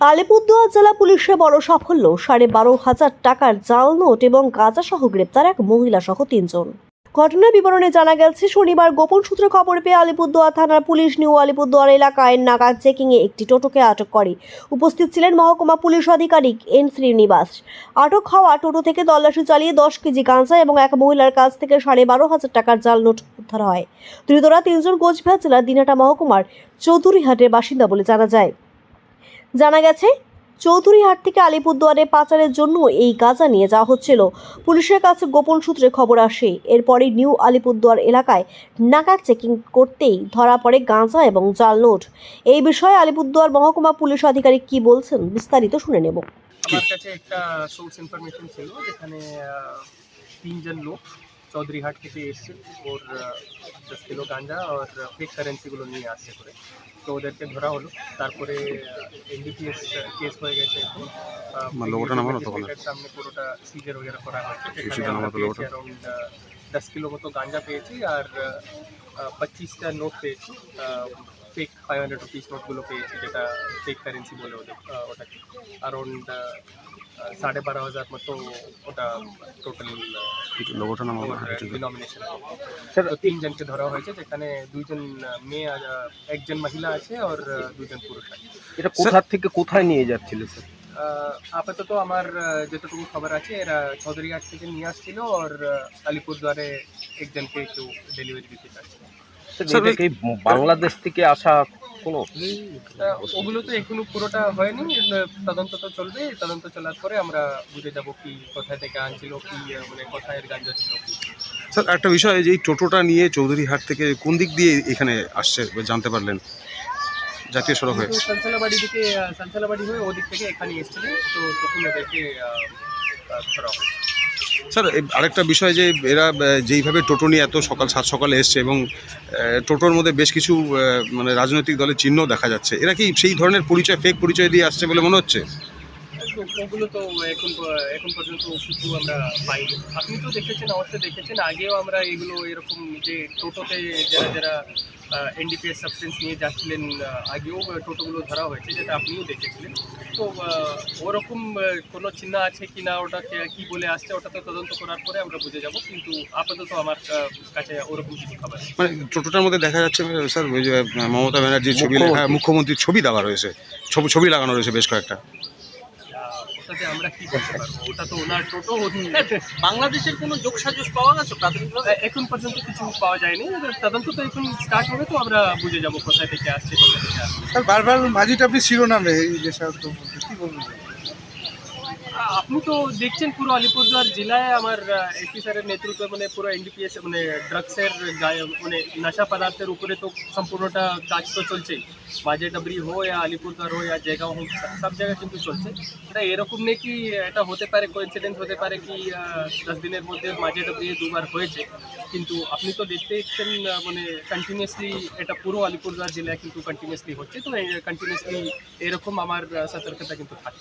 আলিপুরদুয়ার জেলা পুলিশের বড় সাফল্য। সাড়ে বারো হাজার টাকার জাল নোট এবং গাঁজা সহ গ্রেপ্তার এক মহিলা সহ তিনজন। ঘটনার বিবরণে জানা গেছে, শনিবার গোপন সূত্রে খবর পেয়ে আলিপুরদুয়ার থানার পুলিশ নিউ আলিপুরদুয়ার এলাকায় নাগাদ চেকিংয়ে একটি টোটোকে আটক করে। উপস্থিত ছিলেন মহকুমা পুলিশ আধিকারিক এন শ্রীনিবাস। আটক হওয়া টোটো থেকে তল্লাশি চালিয়ে দশ কেজি গাঁজা এবং এক মহিলার কাছ থেকে সাড়ে বারো হাজার টাকার জাল নোট উদ্ধার হয়। ধৃতরা তিনজন কোচবিহার জেলার দিনহাটা মহকুমার চৌধুরীহাটের বাসিন্দা বলে জানা যায়। জানা গেছে চৌধুরীহাট থেকে আলিপুরদুয়ারে পাচারের জন্য এই গাঁজা নিয়ে যাওয়া হচ্ছিল। পুলিশের কাছে গোপন সূত্রে খবর আসে, এরপরই নিউ আলিপুরদুয়ার এলাকায় নাকা চেকিং করতেই ধরা পড়ে গাঁজা এবং জাল নোট। এই বিষয়ে আলিপুরদুয়ার মহকুমা পুলিশ আধিকারিক কি বলছেন বিস্তারিত শুনে নেব। আমার কাছে একটা সোর্স ইনফরমেশন ছিল যেখানে তিনজন লোক চৌধুরীহাট থেকে এসছে ওর আহ, দশ কিলো গাঁজা আর ফেক কারেন্সিগুলো নিয়ে আসছে করে তো ওদেরকে ধরা হলো তারপরে এনডিপিএস কেস হয়ে গেছে এখন আহ, আমার লোগোটা নামানো তো ওখানে। magistrate এর সামনে পুরোটা সিজার वगैरह করা হয়েছে সেটা যেখানে আমরা নামাতো পেয়েছি লোগোটা। অ্যারাউন্ড দশ কিলো মতো গাঁজা পেয়েছি আর পঁচিশটা নোট পেয়েছি ফেক ফাইভ হান্ড্রেড রুপিস নোটগুলো পেয়েছি যেটা ফেক কারেন্সি বলে ওদের ওটাকে। অ্যারাউন্ড সাড়ে বারো হাজার মতো ওটা টোটাল ডিনোমিনেশন তো তিনজনকে ধরা হয়েছে যেখানে দুইজন মেয়ে আর একজন মহিলা আছে আর দুজন পুরুষ আছে। এটা কোথা থেকে কোথায় নিয়ে যাচ্ছিল স্যার আপাতত আমার যতটুকু খবর আছে এরা চৌধুরীহাট থেকে নিয়ে আসছিল আর আলিপুরদুয়ারে একজনকে একটু ডেলিভারি দিতে চাচ্ছে বাংলাদেশ থেকে আসা কোনো ওগুলো তো এখনও পুরোটা হয়নি তদন্ত তো চলবে তদন্ত চলার পরে আমরা বুঝে যাব কি কোথায় থেকে আনছিল কি মানে কোথায় এর গাঞ্জা ছিল স্যার একটা বিষয় যে এই টোটোটা নিয়ে চৌধুরীহাট থেকে কোন দিক দিয়ে এখানে আসছে জানতে পারলেন জাতীয় সড়ক হয়ে? সানসালাবাড়ি দিকে আহ, সানসালাবাড়ি হয়ে ওদিক থেকে এখানে এসেছিলেন তো তখন ওদেরকে ধরা হয় স্যার আরেকটা বিষয় যে এরা যেইভাবে টোটো নিয়ে এত সকাল সাত সকালে এসছে এবং টোটোর মধ্যে বেশ কিছু মানে রাজনৈতিক দলের চিহ্ন দেখা যাচ্ছে, এরা কি সেই ধরনের পরিচয় ফেক পরিচয় দিয়ে আসছে বলে মনে হচ্ছে? ওগুলো তো এখন এখন পর্যন্ত কিছু আমরা পাইনি। আপনি তো দেখেছেন অবশ্যই দেখেছেন, আগেও আমরা এগুলো এরকম যে টোটোতে যারা যারা এনডিপিএস সাবস্টেন্স নিয়ে যাচ্ছিলেন আগেও টোটোগুলো ধরা হয়েছে যেটা আপনিও দেখেছিলেন। তো ওরকম কোনো চিহ্ন আছে কি না ওটা কে- বলে আসছে ওটা তো তদন্ত করার পরে আমরা বুঝে যাব কিন্তু আপাতত আমার কাছে ওরকম কিছু খাবার মানে টোটোটার মধ্যে দেখা যাচ্ছে স্যার ওই যে মমতা ব্যানার্জির ছবি লেখা মুখ্যমন্ত্রীর ছবি দেওয়া রয়েছে ছবি ছবি লাগানো রয়েছে বেশ কয়েকটা। ওটাতে আমরা কি করতে পারব? ওটা তো ওনার টোটো বাংলাদেশের কোনো যোগসাজস পাওয়া গেছে প্রাথমিকভাবে? এখন পর্যন্ত কিছু পাওয়া যায়নি। তদন্ত তো এখন স্টার্ট হবে তো আমরা বুঝে যাব কোথায় থেকে আসছে কোথায় থেকে আসছে। স্যার বারবার মাঝিটা আপনি শিরোনামে এই দেশাত্ম কি বলবেন? আপনি তো দেখছেন পুরো আলিপুরদুয়ার জেলায় আমার এসপি স্যারের নেতৃত্বে মানে পুরো এনডিপিএস মানে ড্রাগসের মানে নেশা পদার্থের উপরে তো সম্পূর্ণটা কাজ তো চলছেই। মাঝে ডাবরি হো या আলিপুরদুয়ার হো या জয়গাঁও হোক সব- জায়গায় কিন্তু চলছে। এটা এরকম নেই কি এটা হতে পারে কোইন্সিডেন্স হতে পারে কি দশ দিনের মধ্যে মাঝে ডাবরি দুবার হয়েছে। কিন্তু আপনি তো দেখতে আহ, মানে কন্টিনিউয়াসলি এটা পুরো আলিপুরদুয়ার জেলায় কিন্তু কন্টিনিউয়াসলি হচ্ছে। তো কন্টিনিউয়াসলি এরকম আমার সতর্কতা কিন্তু থাকে।